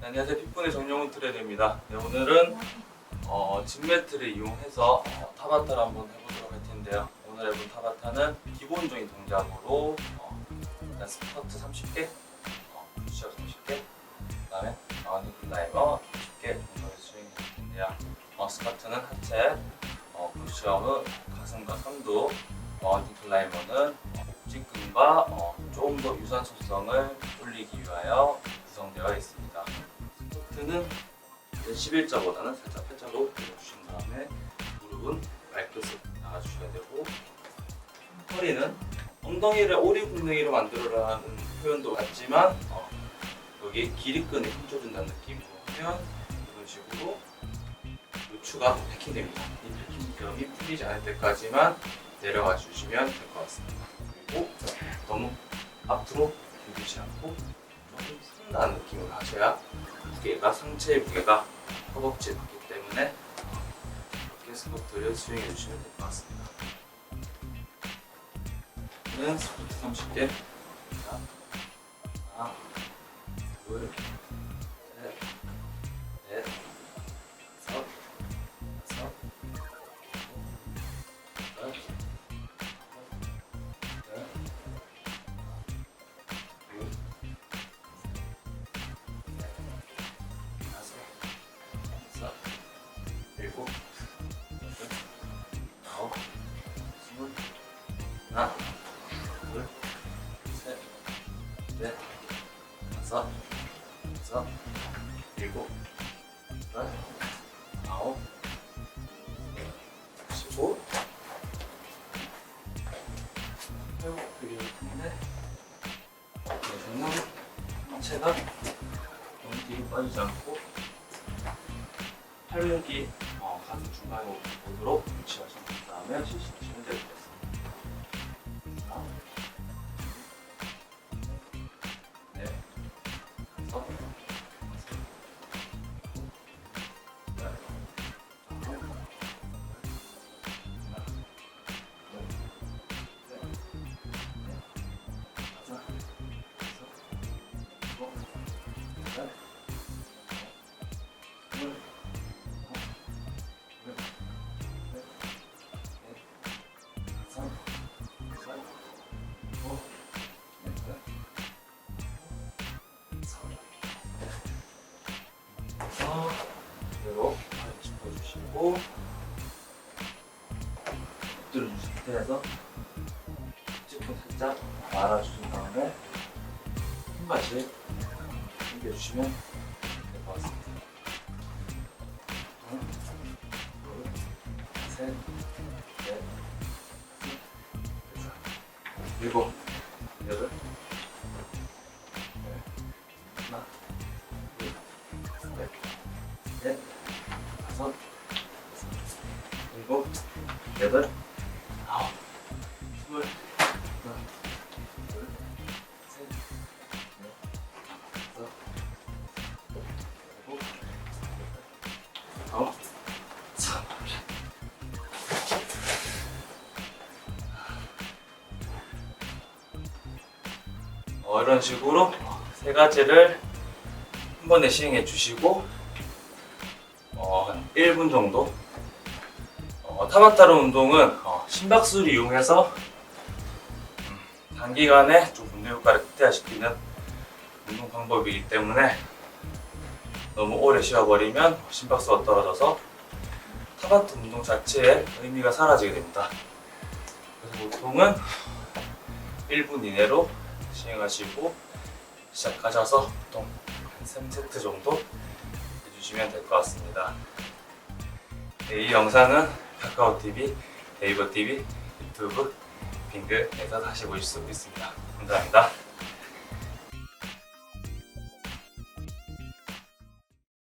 네, 안녕하세요. 핏분의 정영훈 트레이너입니다. 네, 오늘은 어, 진 매트를 이용해서 어, 타바타를 한번 해보도록 할 텐데요. 오늘 해본 타바타는 기본적인 동작으로 어, 일단 스쿼트 30개, 어, 푸시업 30개, 그다음에 마운틴 클라이머 10개 정도를 수행할 텐데요. 어, 스쿼트는 하체, 어, 푸시업은 가슴과 삼두, 마운틴 클라이머는 어, 복직근과 어, 조금 더 유산소성을 올리기 위하여 구성되어 있습니다. 스쿼트는 11자보다는 살짝 팔자로 내려주신 다음에 무릎은 발끝으로 나가주셔야 되고 허리는 엉덩이를 오리궁뎅이로 만들어라는 표현도 같지만 어, 여기 길이끈에 힘줘준다는 느낌으로 하면 이런 식으로 요추가 패킹됩니다. 이 패킹점이 풀리지 않을 때까지만 내려가 주시면 될 것 같습니다. 그리고 너무 앞으로 밀리지 않고 조금 쓴다는 느낌을 하셔야 무게가 상체의 무게가 허벅지에 맞기 때문에 이렇게 스쿼트를 수행해 주시면 될 것 같습니다. 는 스쿼트 30개 자, 하나, 둘, 하나, 둘, 셋, 넷, 다섯, 여섯, 일곱, 여덟, 아홉, 십오, 회복 period 때문에 저는 하체가 너무 뒤로 빠지지 않고 팔목이 어, 가슴 중간에 오도록 위치하신 다음에 실시하시면 같습니다. 그대로 팔 짚어주시고 엎드려 주신 상태에서 짚고 살짝 말아주신 다음에 흰맛을 당겨주시면 될 것 같습니다. 셋, 넷, 일곱, 여덟, 다섯, 일곱, 여덟, 아홉, 스물, 하나, 둘, 셋, 넷, 다섯, 일곱, 여덟, 아홉, 참. 어, 이런 식으로 세 가지를 한 번에 시행해 주시고 어, 1분 정도 어, 타바타로 운동은 어, 심박수를 이용해서 음, 단기간에 좀 운동 효과를 극대화시키는 운동 방법이기 때문에 너무 오래 쉬어버리면 심박수가 떨어져서 타바타 운동 자체의 의미가 사라지게 됩니다. 그래서 보통은 1분 이내로 시행하시고 시작하셔서 보통 한 3세트 정도 해주시면 될 것 같습니다. 네, 이 영상은 카카오TV, 네이버TV, 유튜브, 빙글에서 다시 보실 수 있습니다. 감사합니다.